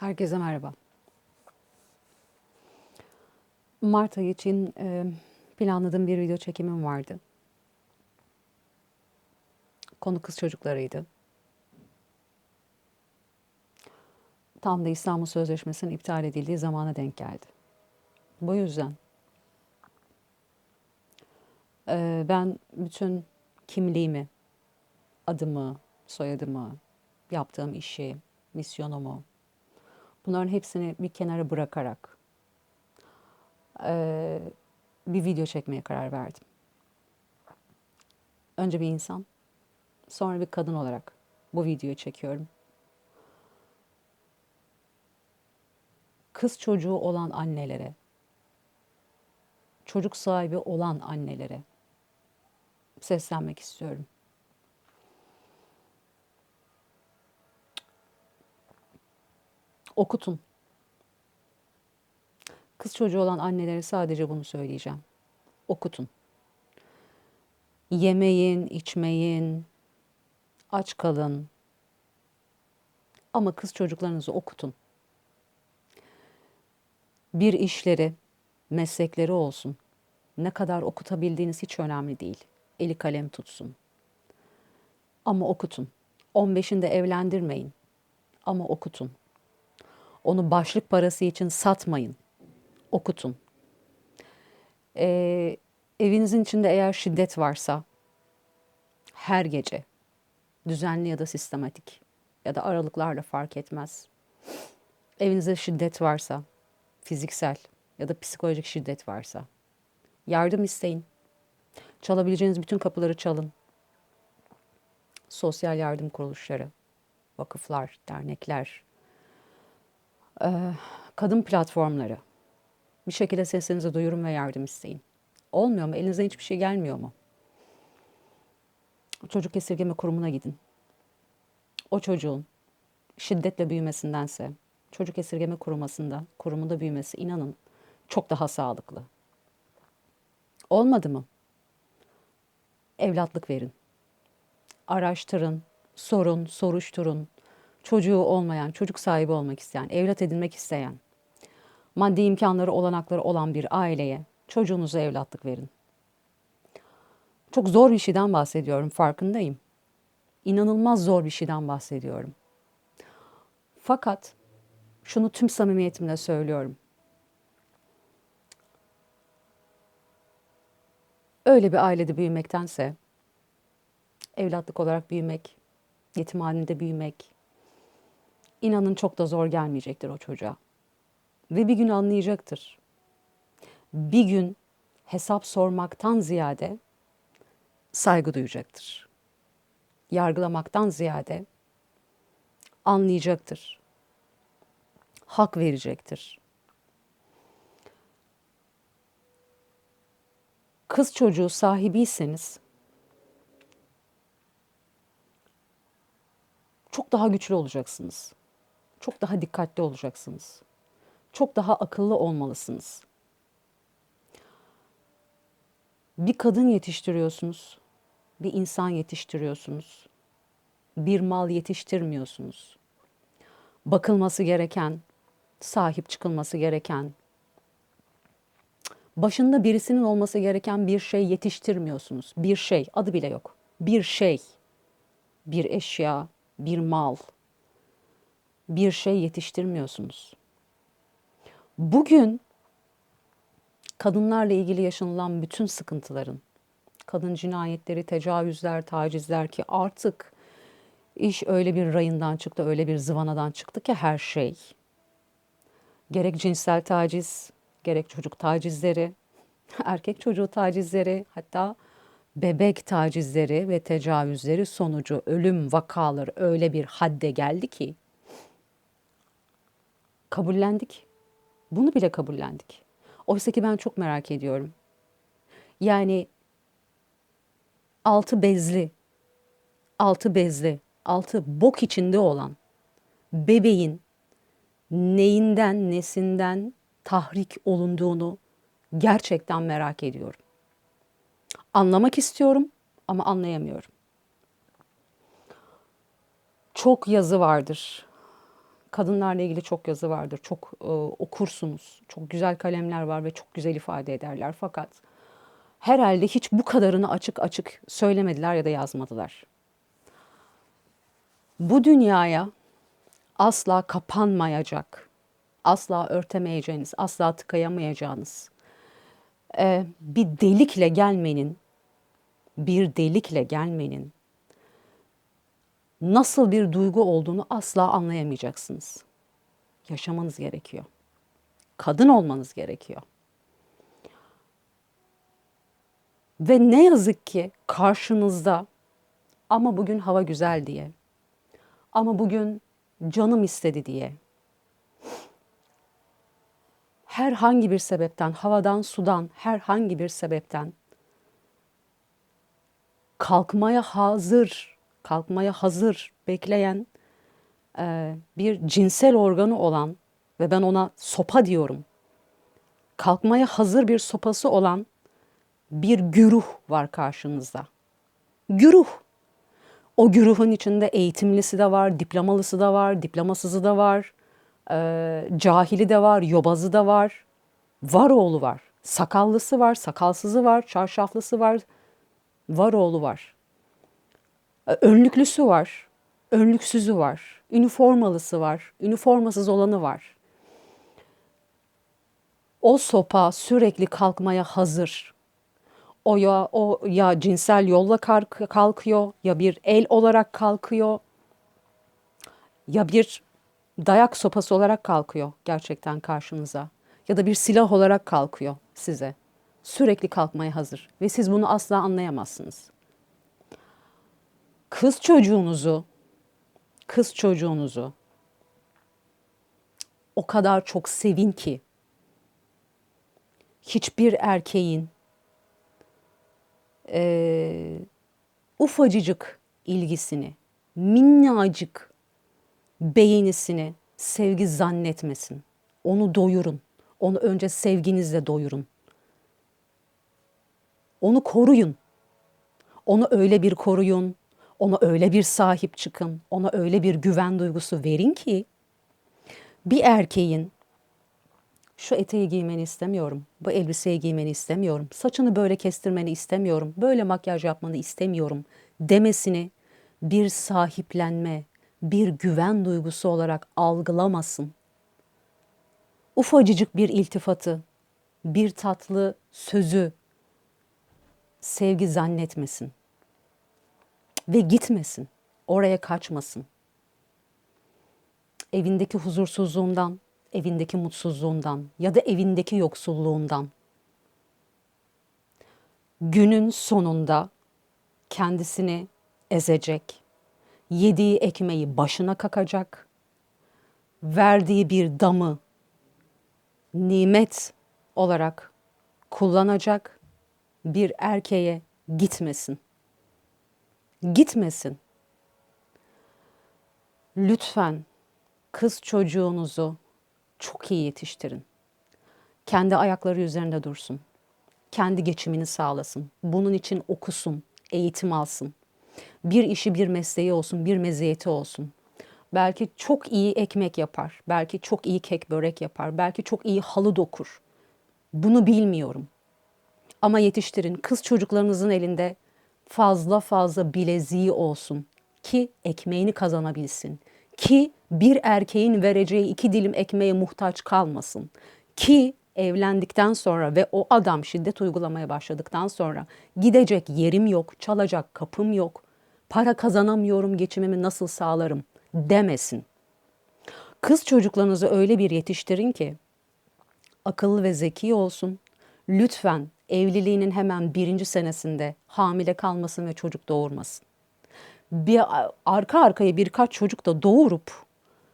Herkese merhaba. Mart ayı için e, planladığım bir video çekimim vardı. Konu kız çocuklarıydı. Tam da İstanbul Sözleşmesi'nin iptal edildiği zamana denk geldi. Bu yüzden e, ben bütün kimliğimi, adımı, soyadımı, yaptığım işi, misyonumu, bunların hepsini bir kenara bırakarak e, bir video çekmeye karar verdim. Önce bir insan, sonra bir kadın olarak bu videoyu çekiyorum. Kız çocuğu olan annelere, çocuk sahibi olan annelere seslenmek istiyorum. Okutun. Kız çocuğu olan annelere sadece bunu söyleyeceğim. Okutun. Yemeyin, içmeyin, aç kalın. Ama kız çocuklarınızı okutun. Bir işleri, meslekleri olsun. Ne kadar okutabildiğiniz hiç önemli değil. Eli kalem tutsun. Ama okutun. 15'inde evlendirmeyin. Ama okutun. Onu başlık parası için satmayın. Okutun. Ee, evinizin içinde eğer şiddet varsa her gece düzenli ya da sistematik ya da aralıklarla fark etmez. Evinizde şiddet varsa, fiziksel ya da psikolojik şiddet varsa yardım isteyin. Çalabileceğiniz bütün kapıları çalın. Sosyal yardım kuruluşları, vakıflar, dernekler, kadın platformları. Bir şekilde sesinizi duyurun ve yardım isteyin. Olmuyor mu? Elinizden hiçbir şey gelmiyor mu? Çocuk esirgeme kurumuna gidin. O çocuğun şiddetle büyümesindense çocuk esirgeme kurumasında, kurumunda büyümesi inanın çok daha sağlıklı. Olmadı mı? Evlatlık verin. Araştırın, sorun, soruşturun. Çocuğu olmayan, çocuk sahibi olmak isteyen, evlat edinmek isteyen, maddi imkanları, olanakları olan bir aileye çocuğunuzu evlatlık verin. Çok zor bir şeyden bahsediyorum, farkındayım. İnanılmaz zor bir şeyden bahsediyorum. Fakat şunu tüm samimiyetimle söylüyorum. Öyle bir ailede büyümektense evlatlık olarak büyümek, yetimhanede büyümek inanın çok da zor gelmeyecektir o çocuğa. Ve bir gün anlayacaktır. Bir gün hesap sormaktan ziyade saygı duyacaktır. Yargılamaktan ziyade anlayacaktır. Hak verecektir. Kız çocuğu sahibiyseniz çok daha güçlü olacaksınız. Çok daha dikkatli olacaksınız. Çok daha akıllı olmalısınız. Bir kadın yetiştiriyorsunuz, bir insan yetiştiriyorsunuz. Bir mal yetiştirmiyorsunuz. Bakılması gereken, sahip çıkılması gereken, başında birisinin olması gereken bir şey yetiştirmiyorsunuz. Bir şey, adı bile yok. Bir şey, bir eşya, bir mal, bir şey yetiştirmiyorsunuz. Bugün kadınlarla ilgili yaşanılan bütün sıkıntıların, kadın cinayetleri, tecavüzler, tacizler ki artık iş öyle bir rayından çıktı, öyle bir zıvanadan çıktı ki her şey. Gerek cinsel taciz, gerek çocuk tacizleri, erkek çocuğu tacizleri, hatta bebek tacizleri ve tecavüzleri sonucu ölüm vakaları öyle bir hadde geldi ki kabullendik. Bunu bile kabullendik. Oysa ki ben çok merak ediyorum. Yani altı bezli, altı bezli, altı bok içinde olan bebeğin neyinden, nesinden tahrik olunduğunu gerçekten merak ediyorum. Anlamak istiyorum ama anlayamıyorum. Çok yazı vardır. Kadınlarla ilgili çok yazı vardır. Çok e, okursunuz. Çok güzel kalemler var ve çok güzel ifade ederler. Fakat herhalde hiç bu kadarını açık açık söylemediler ya da yazmadılar. Bu dünyaya asla kapanmayacak, asla örtemeyeceğiniz, asla tıkayamayacağınız e, bir delikle gelmenin, bir delikle gelmenin nasıl bir duygu olduğunu asla anlayamayacaksınız. Yaşamanız gerekiyor. Kadın olmanız gerekiyor. Ve ne yazık ki karşınızda ama bugün hava güzel diye, ama bugün canım istedi diye, herhangi bir sebepten, havadan, sudan, herhangi bir sebepten kalkmaya hazır, kalkmaya hazır bekleyen e, bir cinsel organı olan ve ben ona sopa diyorum. Kalkmaya hazır bir sopası olan bir güruh var karşınızda. Güruh. O güruhun içinde eğitimlisi de var, diplomalısı da var, diplomasızı da var, e, cahili de var, yobazı da var, varoğlu var, sakallısı var, sakalsızı var, çarşaflısı var, varoğlu var. E, önlüklüsü var, önlüksüzü var, üniformalısı var, üniformasız olanı var. O sopa sürekli kalkmaya hazır. O ya o ya cinsel yolla kalk, kalkıyor ya bir el olarak kalkıyor ya bir dayak sopası olarak kalkıyor gerçekten karşınıza ya da bir silah olarak kalkıyor size. Sürekli kalkmaya hazır ve siz bunu asla anlayamazsınız. Kız çocuğunuzu kız çocuğunuzu o kadar çok sevin ki hiçbir erkeğin e, ufacıcık ilgisini, minnacık beğenisini sevgi zannetmesin. Onu doyurun. Onu önce sevginizle doyurun. Onu koruyun. Onu öyle bir koruyun, ona öyle bir sahip çıkın, ona öyle bir güven duygusu verin ki bir erkeğin şu eteği giymeni istemiyorum, bu elbiseyi giymeni istemiyorum, saçını böyle kestirmeni istemiyorum, böyle makyaj yapmanı istemiyorum demesini bir sahiplenme, bir güven duygusu olarak algılamasın. Ufacıcık bir iltifatı, bir tatlı sözü sevgi zannetmesin ve gitmesin. Oraya kaçmasın. Evindeki huzursuzluğundan, evindeki mutsuzluğundan ya da evindeki yoksulluğundan günün sonunda kendisini ezecek, yediği ekmeği başına kakacak, verdiği bir damı nimet olarak kullanacak bir erkeğe gitmesin. Gitmesin. Lütfen kız çocuğunuzu çok iyi yetiştirin. Kendi ayakları üzerinde dursun. Kendi geçimini sağlasın. Bunun için okusun, eğitim alsın. Bir işi, bir mesleği olsun, bir meziyeti olsun. Belki çok iyi ekmek yapar, belki çok iyi kek börek yapar, belki çok iyi halı dokur. Bunu bilmiyorum. Ama yetiştirin. Kız çocuklarınızın elinde fazla fazla bileziği olsun ki ekmeğini kazanabilsin. Ki bir erkeğin vereceği iki dilim ekmeğe muhtaç kalmasın. Ki evlendikten sonra ve o adam şiddet uygulamaya başladıktan sonra gidecek yerim yok, çalacak kapım yok, para kazanamıyorum, geçimimi nasıl sağlarım demesin. Kız çocuklarınızı öyle bir yetiştirin ki akıllı ve zeki olsun. Lütfen evliliğinin hemen birinci senesinde hamile kalmasın ve çocuk doğurmasın. Bir arka arkaya birkaç çocuk da doğurup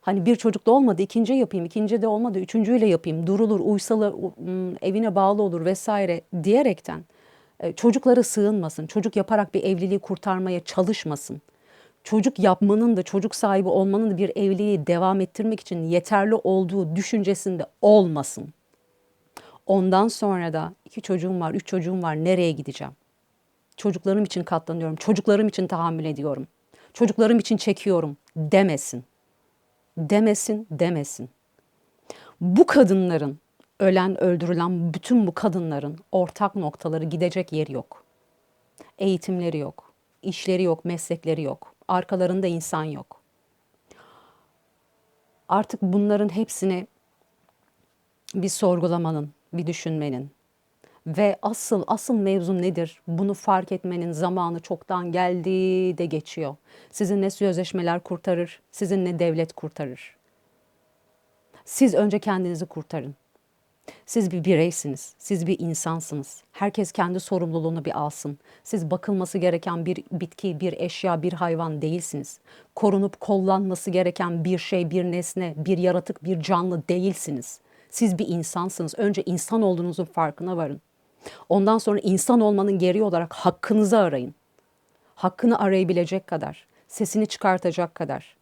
hani bir çocuk da olmadı ikinci yapayım, ikinci de olmadı üçüncüyle yapayım, durulur, uysalı, evine bağlı olur vesaire diyerekten e, çocukları sığınmasın. Çocuk yaparak bir evliliği kurtarmaya çalışmasın. Çocuk yapmanın da çocuk sahibi olmanın da bir evliliği devam ettirmek için yeterli olduğu düşüncesinde olmasın. Ondan sonra da iki çocuğum var, üç çocuğum var, nereye gideceğim? Çocuklarım için katlanıyorum, çocuklarım için tahammül ediyorum, çocuklarım için çekiyorum demesin. demesin, demesin. Bu kadınların, ölen, öldürülen bütün bu kadınların ortak noktaları gidecek yeri yok. Eğitimleri yok, işleri yok, meslekleri yok. Arkalarında insan yok. Artık bunların hepsini bir sorgulamanın, bir düşünmenin ve asıl asıl mevzu nedir? Bunu fark etmenin zamanı çoktan geldi de geçiyor. Sizin ne sözleşmeler kurtarır, sizin ne devlet kurtarır. Siz önce kendinizi kurtarın. Siz bir bireysiniz, siz bir insansınız. Herkes kendi sorumluluğunu bir alsın. Siz bakılması gereken bir bitki, bir eşya, bir hayvan değilsiniz. Korunup kollanması gereken bir şey, bir nesne, bir yaratık, bir canlı değilsiniz. Siz bir insansınız. Önce insan olduğunuzun farkına varın. Ondan sonra insan olmanın gereği olarak hakkınızı arayın. Hakkını arayabilecek kadar, sesini çıkartacak kadar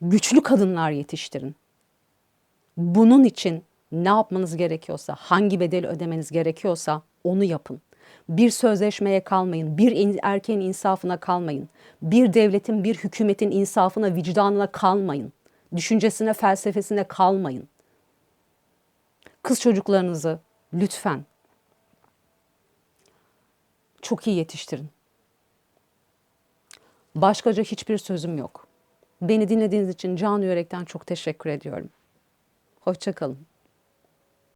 güçlü kadınlar yetiştirin. Bunun için ne yapmanız gerekiyorsa, hangi bedeli ödemeniz gerekiyorsa onu yapın. Bir sözleşmeye kalmayın, bir in- erkeğin insafına kalmayın. Bir devletin, bir hükümetin insafına, vicdanına kalmayın. Düşüncesine, felsefesine kalmayın. Kız çocuklarınızı lütfen çok iyi yetiştirin. Başkaca hiçbir sözüm yok. Beni dinlediğiniz için can yürekten çok teşekkür ediyorum. Hoşçakalın.